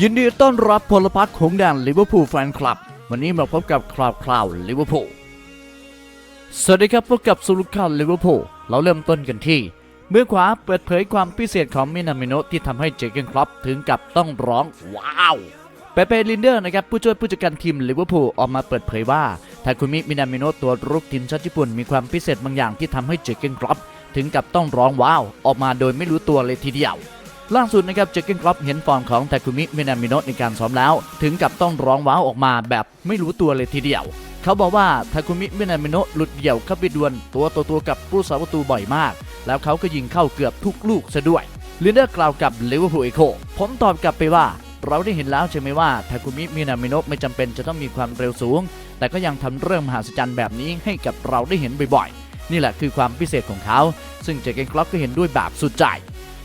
ยินดีต้อนรับพลพักของแดนลิเวอร์พูลแฟนคลับ วันนี้มาพบกับคราวคราวลิเวอร์พูลสวัสดีครับพบกับสุลุข่าลิเวอร์พูลเราเริ่มต้นกันที่เมื่อขวาเปิดเผยความพิเศษของมินามิโนที่ทำให้เจเกนครอปถึงกับต้องร้องว้าวเปเปลินเดอร์นะครับผู้ช่วยผู้จัดการทีมลิเวอร์พูลออกมาเปิดเผยว่าทาคุมิมินามิโนตัวรุกทีมชาติญี่ปุ่นมีความพิเศษบางอย่างที่ทำให้เจเกนครอปถึงกับต้องร้องว้าวออกมาโดยไม่รู้ตัวเลยทีเดียว ล่าสุดนะครับเจเกนครอปเห็นฟอร์มของทาคุมิมินามิโนะในการซ้อมแล้ว ถึงกับต้องร้องว้าวออกมาแบบไม่รู้ตัวเลยทีเดียว เขาบอกว่าทาคุมิมินามิโนะหลุดเดี่ยวเข้าไปดวลตัวต่อตัวกับผู้สาประตูบ่อยมาก แล้วเขาก็ยิงเข้าเกือบทุกลูกซะด้วยลินเดอร์กล่าวกับเลเวอร์พูลเอโคผมตอบกลับไปว่า เราได้เห็นแล้วใช่ไหมว่าทาคุมิมินามิโนะไม่จำเป็นจะต้องมีความเร็วสูง แต่ก็ยังทำเรื่องมหัศจรรย์แบบนี้ให้กับเราได้เห็นบ่อยๆ นี่แหละคือความพิเศษของเขา ซึ่งเจเกนคล็อปก็เห็นด้วยแบบสุดใจ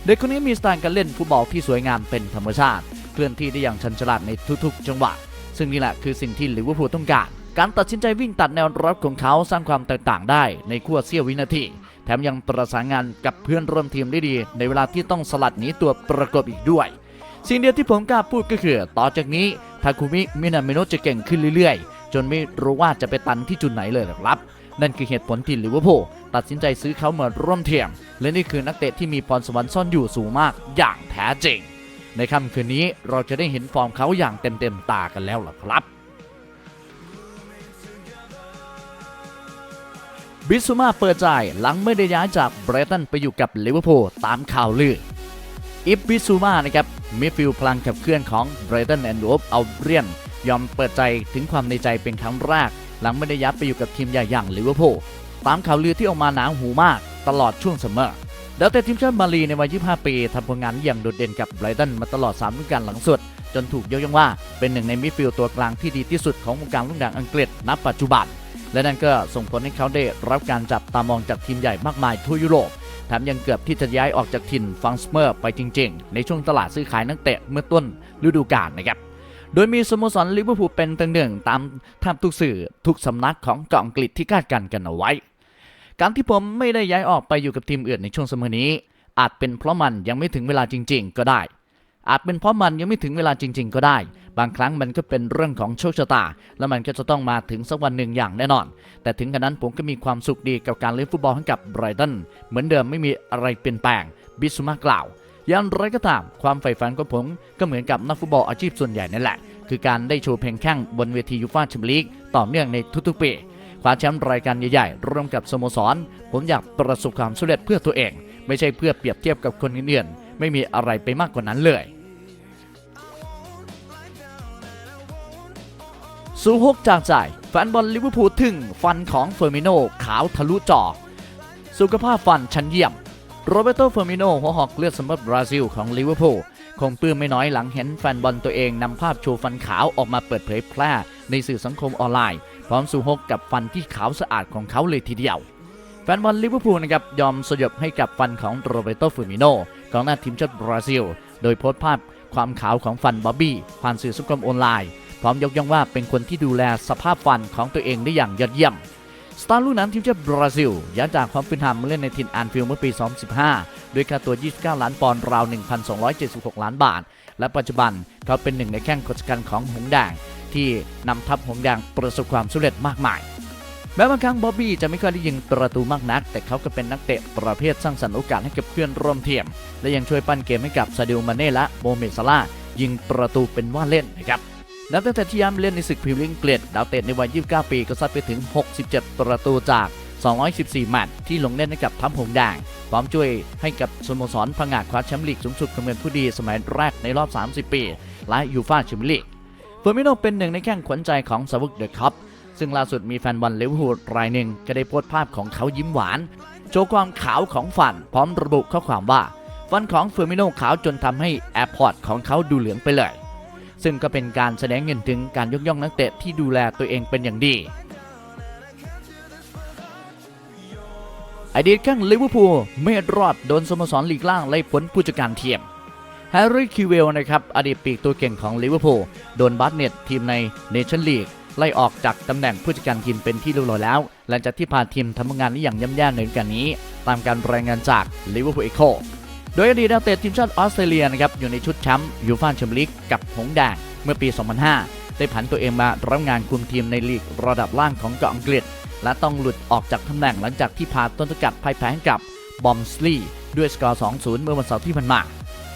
เด็กคนนี้มีสไตล์การเล่นฟุตบอลที่สวยงามเป็นธรรมชาติ เคลื่อนที่ได้อย่างชันฉลาดในทุกๆ จังหวะ ซึ่งนี่แหละคือสิ่งที่ลิเวอร์พูลต้องการ การตัดสินใจวิ่งตัดแนวรับของเขาสร้างความแตกต่างได้ในขั้วเสี้ยววินาที แถมยังประสานงานกับเพื่อนร่วมทีมได้ดี ในเวลาที่ต้องสลัดหนีตัวประกบอีกด้วย สิ่งเดียวที่ผมกล้าพูดก็คือ ต่อจากนี้ทาคุมิมินาเมโนะจะเก่งขึ้นเรื่อยๆ จนไม่รู้ว่าจะไปตันที่จุดไหนเลยหรอกครับ นั่นคือเหตุผลที่ลิเวอร์พูล ตัดสินใจซื้อเขาเหมาร่วมเทียม และนี่คือนักเตะที่มีพรสวรรค์ซ่อนอยู่สูงมากอย่างแท้จริง ในค่ำคืนนี้เราจะได้เห็นฟอร์มเขาอย่างเต็มๆตากันแล้วล่ะครับบิสซูมาเปิดใจหลังไม่ได้ย้ายจากเบรตันไปอยู่กับลิเวอร์พูลตามข่าวลือ อิบบิซูมานะครับมิดฟิลพลังขับเคลื่อนของเบรตันแอนด์โอฟเอาเรียนยอมเปิดใจถึงความในใจเป็นครั้งแรก หลังไม่ได้ย้ายไปอยู่กับทีมใหญ่อย่างลิเวอร์พูล ตามข่าวลือที่ออกมาหนาหูมากตลอดช่วงเสมอแล้วแต่ทีมชาติมาลีในวัย 25 ปีทำผลงานอย่างโดดเด่นกับไบรตันมาตลอด3ฤดูกาลหลังสุด จนถูกยกย่องว่าเป็นหนึ่งในมิดฟิลด์ตัวกลางที่ดีที่สุดของวงการลูกด่างอังกฤษณปัจจุบัน และนั่นก็ส่งผลให้เขาได้รับการจับตามองจากทีมใหญ่มากมายทั่วยุโรปแถมยังเกือบที่จะย้ายออกจากถิ่นฟังสเมอร์ไปจริง ๆ ในช่วงตลาดซื้อขายนักเตะเมื่อต้นฤดูกาลนะครับโดยมีสโมสรลิเวอร์พูลเป็นตังหนึ่งตามแทบทุกสื่อทุกสำนักของเกาะอังกฤษที่คาดการณ์กันเอาไว้ การที่ผมไม่ได้ย้ายออกไปอยู่กับทีมอื่นในช่วงสมอนี้ อาจเป็นเพราะมันยังไม่ถึงเวลาจริง ๆ ก็ได้ อาจเป็นเพราะมันยังไม่ถึงเวลาจริง ๆ ก็ได้ บางครั้งมันก็เป็นเรื่องของโชคชะตา แล้วมันก็จะต้องมาถึงสักวันหนึ่งอย่างแน่นอน แต่ถึงกระนั้นผมก็มีความสุขดีกับการเล่นฟุตบอลให้กับไบรตันเหมือนเดิมไม่มีอะไรเปลี่ยนแปลงบิสมากล่าวอย่างไรก็ตามความใฝ่ฝันของผมก็เหมือนกับนักฟุตบอลอาชีพส่วนใหญ่นั่นแหละ คือการได้โชว์เพลงแข่งบนเวทียูฟ่าแชมเปี้ยนลีกต่อเนื่องในทุกๆปี คว้าแชมป์รายการใหญ่ๆร่วมกับสโมสร ผมอยากประสบความสำเร็จเพื่อตัวเอง ไม่ใช่เพื่อเปรียบเทียบกับคนอื่นๆไม่มีอะไรไปมากกว่านั้นเลยสูฮกจากใจแฟนบอลลิเวอร์พูลถึงฟันของเฟอร์มิโนขาวทะลุจอ สุขภาพฟันชั้นเยี่ยม โรเบโตเฟอร์มิโนหัวหอกเลือดสมบัติบราซิลของลิเวอร์พูลคงปลื้มไม่น้อยหลังเห็นแฟนบอลตัวเองนำภาพโชว์ฟันขาวออกมาเปิดเผยแพร่ในสื่อสังคมออนไลน์ พร้อมสูฮกกับฟันที่ขาวสะอาดของเขาเลยทีเดียว แฟนบอลลิเวอร์พูลนะครับยอมสยบให้กับฟันของโรเบโตฟอร์มิโนของหน้าทีมชาติบราซิล โดยโพสต์ภาพความขาวของฟันบ๊อบบี้ผ่านสื่อสังคมออนไลน์ พร้อมยกย่องว่าเป็นคนที่ดูแลสภาพฟันของตัวเองได้อย่างยอดเยี่ยมสตาร์ลูกนั้นทีมชาติบราซิลย้ายจากความเป็นธรรมมาเล่นในทินแอนฟิลด์เมื่อปี 2015 ด้วยค่าตัว 29 ล้านปอนด์ราว 1,276 ล้านบาท และปัจจุบันเขาเป็นหนึ่งในแข้งกชกันของหงแดง ที่นำทัพหงแดงประสบความสำเร็จมากมาย แม้บางครั้งบ๊อบบี้จะไม่ค่อยได้ยิงประตูมากนัก แต่เขาก็เป็นนักเตะประเภทสร้างสรรค์โอกาสให้กับเพื่อนร่วมทีม และยังช่วยปั้นเกมให้กับซาดิโอมาเน่และโมเมซาลายิงประตูเป็นว่าเล่นนะครับนับตั้งแต่ที่ย้ายมาเล่นในศึกพรีเมียร์ลีกอังกฤษดาวเตะในวัย 29 ปีก็ซัดไปถึง 67 ประตูจาก 214 แมตช์ที่ลงเล่นให้กับทัพหงส์แดงพร้อมช่วยให้กับสโมสรพังงาดคว้าแชมป์ลีกสูงสุดของเงินผู้ดีสมัยแรกในรอบ 30 ปี และยูฟ่าแชมเปี้ยนลีก ฟอร์มิโนเป็นหนึ่งในแข้งขวัญใจของสาวกเดอะคัพซึ่งล่าสุดมีแฟนบอลลิเวอร์พูลรายหนึ่งก็ได้โพสต์ภาพของเขายิ้มหวาน โชว์ความขาวของฟันพร้อมระบุข้อความว่าฟันของเฟอร์มิโนขาวจนทำให้แอร์พอร์ตของเขาดูเหลืองไปเลย ซึ่งก็เป็นการแสดงเงินถึงการยกย่องนักเตะที่ดูแลตัวเองเป็นอย่างดีอดีตข้างลิเวอร์พูลไม่รอดโดนสโมสรลีกล่างไล่ผลผู้จัดการทีม แฮร์รี่คิวเวลนะครับอดีตปีกตัวเก่งของลิเวอร์พูลโดนบัตเน็ตทีมในเนชั่นลีกไล่ออกจากตำแหน่งผู้จัดการทีมเป็นที่เรียบร้อยแล้ว หลังจากที่พาทีมทำงานได้อย่างย่ำแย่ในฤดูกาลนี้ ตามการรายงานจากลิเวอร์พูลเอโคโดยอดีตนักเตะทีมชาติออสเตรเลียนะครับอยู่ในชุดแชมป์ยูฟ่าแชมเปี้ยนลีกกับหงแดงเมื่อปี 2005 ได้ผันตัวเองมารับงานคุมทีมในลีกระดับล่างของเกาะอังกฤษ และต้องหลุดออกจากตำแหน่งหลังจากที่พาต้นสกัดพ่ายแพ้กับบอมสลีด้วยสกอร์ 2-0 เมื่อวันเสาร์ที่ผ่านมา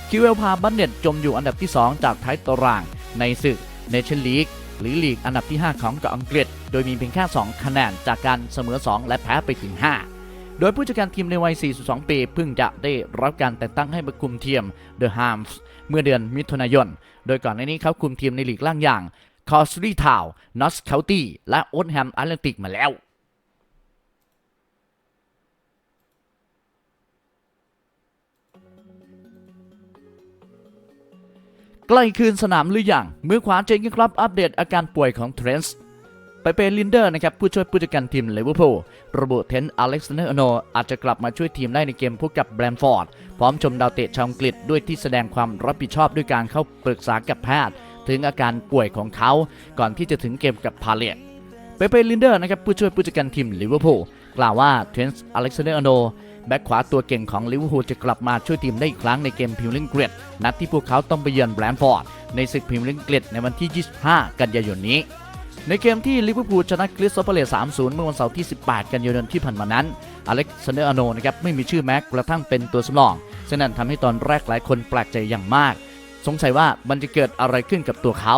คิวเอลพาบันเน็ตจมอยู่อันดับที่ 2 จากท้ายตาราง ในศึกเนชั่นลีกหรือลีกอันดับที่ 5 ของเกาะอังกฤษ โดยมีเพียงแค่ 2 คะแนนจากการเสมอ 2 และแพ้ไปถึง 5 โดยผู้จัดการทีมในวัย 42 ปีเพิ่งจะได้รับการแต่งตั้งให้มาคุมทีม The Harms เมื่อเดือนมิถุนายน โดยก่อนหน้านี้เขาคุมทีมในลีกล่างอย่าง c o s l e y Town Notts County และ Oldham Athletic มาแล้ว ใกล้คืนสนามหรือยังมือขวาเจงกินครับอัปเดตอาการป่วยของเทรนส์ไปเป็นลินเดอร์นะครับผู้ช่วยผู้จัดการทีมลิเวอร์พูลระบุเทนอเล็กซานเดอร์โนอาจจะกลับมาช่วยทีมได้ในเกมพบกับแบรนท์ฟอร์ด พร้อมชมดาวเตะชาวอังกฤษด้วยที่แสดงความรับผิดชอบด้วยการเข้าปรึกษากับแพทย์ ถึงอาการป่วยของเขา ก่อนที่จะถึงเกมกับพาเลตเปเปลินเดอร์นะครับผู้ช่วยผู้จัดการทีมลิเวอร์พูลกล่าวว่าเทรนส์อเล็กซานเดอร์โน แบ็คขวาตัวเก่งของลิเวอร์พูลจะกลับมาช่วยทีมได้อีกครั้งในเกมพรีเมียร์ลีกเกรดนัดที่พวกเขาต้องไปเยือนแบรนท์ฟอร์ดในศึกพรีเมียร์ลีกเกรดในวันที่ 25 กันยายนนี้ ในเกมที่ลิเวอร์พูลชนะคริสตัลพาเลส3-0 เมื่อวันเสาร์ที่ 18 กันยายนที่ผ่านมานั้น อเล็กซานเดอร์อโนนะครับไม่มีชื่อแม้กระทั่งเป็นตัวสำรองซึ่งนั่นทำให้ตอนแรกหลายคนแปลกใจอย่างมาก สงสัยว่ามันจะเกิดอะไรขึ้นกับตัวเขา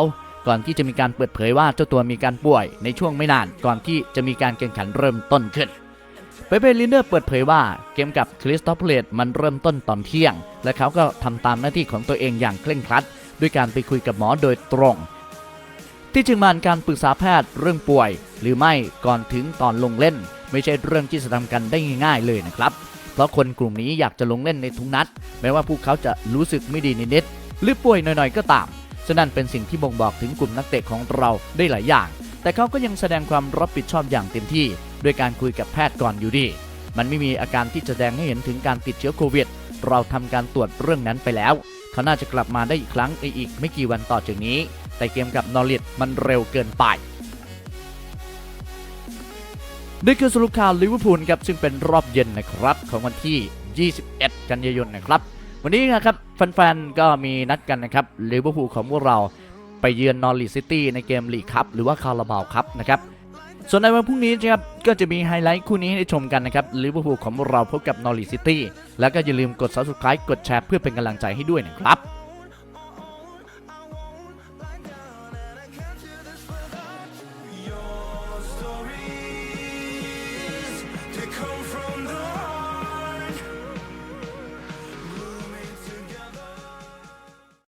ก่อนที่จะมีการเปิดเผยว่าเจ้าตัวมีการป่วยในช่วงไม่นานก่อนที่จะมีการแข่งขันเริ่มต้นขึ้น เปเปลินเดอร์เปิดเผยว่าเกมกับคริสตัลพาเลตมันเริ่มต้นตอนเที่ยง และเขาก็ทำตามหน้าที่ของตัวเองอย่างเคร่งครัด ด้วยการไปคุยกับหมอโดยตรง ที่จริงมันการปรึกษาแพทย์เรื่องป่วย หรือไม่ก่อนถึงตอนลงเล่น ไม่ใช่เรื่องที่จะทำกันได้ง่ายๆเลยนะครับ เพราะคนกลุ่มนี้อยากจะลงเล่นในทุกนัด แม้ว่าพวกเขาจะรู้สึกไม่ดีนิดๆหรือป่วยหน่อยๆก็ตามฉะนั้นเป็นสิ่งที่บ่งบอกถึงกลุ่มนักเตะของเราได้หลายอย่าง แต่เขาก็ยังแสดงความรับผิดชอบอย่างเต็มที่ ด้วยการคุยกับแพทย์ก่อนอยู่ดี มันไม่มีอาการที่จะแสดงให้เห็นถึงการติดเชื้อโควิด เราทำการตรวจเรื่องนั้นไปแล้ว เขาน่าจะกลับมาได้อีกครั้งในอีกไม่กี่วันต่อจากนี้ แต่เกมกับนอริทมันเร็วเกินไปนี่คือสรุปข่าวลิเวอร์พูลครับซึ่งเป็นรอบเย็นนะครับของวันที่ 21 กันยายนนะครับ วันนี้นะครับแฟนๆ ก็มีนัดกันนะครับลิเวอร์พูลของพวกเราไปเยือนนอริทซิตี้ในเกมลีกคัพหรือว่าคาราบาวคัพนะครับ ส่วนในวันพรุ่งนี้นะครับก็จะมีไฮไลท์คู่นี้ให้ได้ชมกันนะครับลิเวอร์พูลของเราพบกับนอริซิตี้แล้วก็อย่าลืมกด subscribe กดแชร์เพื่อเป็นกำลังใจให้ด้วยนะครับ